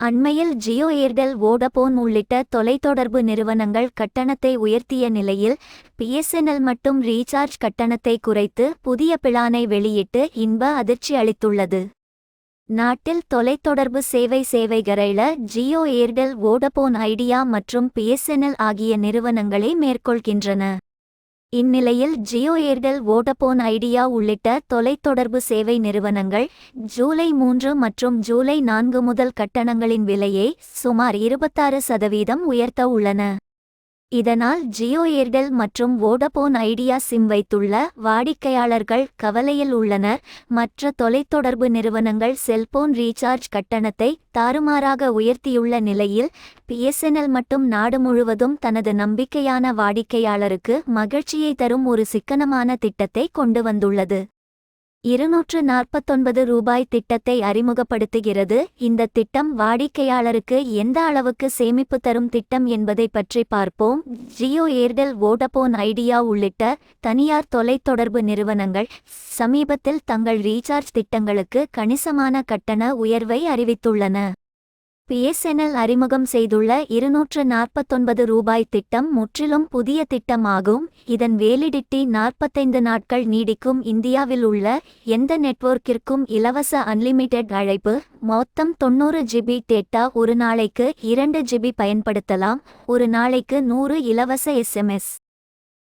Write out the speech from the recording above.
அண்மையில் ஜியோ ஏர்டெல் வோடபோன் உள்ளிட்ட தொலைத்தொடர்பு நிறுவனங்கள் கட்டணத்தை உயர்த்திய நிலையில் பிஎஸ்என்எல் மட்டும் ரீசார்ஜ் கட்டணத்தை குறைத்து புதிய பிளானை வெளியிட்டு இன்ப அதிர்ச்சி அளித்துள்ளது. நாட்டில் தொலைத்தொடர்பு சேவை சேவைகரைல ஜியோ ஏர்டெல் வோடபோன் ஐடியா மற்றும் பிஎஸ்என்எல் ஆகிய நிறுவனங்களே மேற்கொள்கின்றன. இந்நிலையில் ஜியோ ஏர்டெல் வோடபோன் ஐடியா உள்ளிட்ட தொலைத்தொடர்பு சேவை நிறுவனங்கள் ஜூலை மூன்று மற்றும் ஜூலை நான்கு முதல் கட்டணங்களின் விலையை சுமார் இருபத்தாறு சதவீதம் உயர்த்த உள்ளன. இதனால் ஜியோ ஏர்டெல் மற்றும் வோடபோன் ஐடியா சிம் வைத்துள்ள வாடிக்கையாளர்கள் கவலையில் உள்ளனர். மற்ற தொலைத்தொடர்பு நிறுவனங்கள் செல்போன் ரீசார்ஜ் கட்டணத்தை தாறுமாறாக உயர்த்தியுள்ள நிலையில் பிஎஸ்என்எல் மட்டும் நாடு முழுவதும் தனது நம்பிக்கையான வாடிக்கையாளருக்கு மகிழ்ச்சியை தரும் ஒரு சிக்கனமான திட்டத்தை கொண்டு வந்துள்ளது. இருநூற்று நாற்பத்தொன்பது ரூபாய் திட்டத்தை அறிமுகப்படுத்துகிறது. இந்த திட்டம் வாடிக்கையாளருக்கு எந்த அளவுக்கு சேமிப்பு தரும் திட்டம் என்பதை பற்றி பார்ப்போம். ஜியோ ஏர்டெல் வோடபோன் ஐடியா உள்ளிட்ட தனியார் தொலைத்தொடர்பு நிறுவனங்கள் சமீபத்தில் தங்கள் ரீசார்ஜ் திட்டங்களுக்கு கணிசமான கட்டண உயர்வை அறிவித்துள்ளன. பிஎஸ்என்எல் அறிமுகம் செய்துள்ள இருநூற்று நாற்பத்தொன்பது ரூபாய் திட்டம் முற்றிலும் புதிய திட்டமாகும். இதன் வேலிடிட்டி நாற்பத்தைந்து நாட்கள் நீடிக்கும். இந்தியாவில் உள்ள எந்த நெட்வொர்க்கிற்கும் இலவச அன்லிமிடெட் அழைப்பு மொத்தம் தொண்ணூறு ஜிபி டேட்டா ஒரு நாளைக்கு இரண்டு ஜிபி பயன்படுத்தலாம். ஒரு நாளைக்கு நூறு இலவச எஸ்எம்எஸ்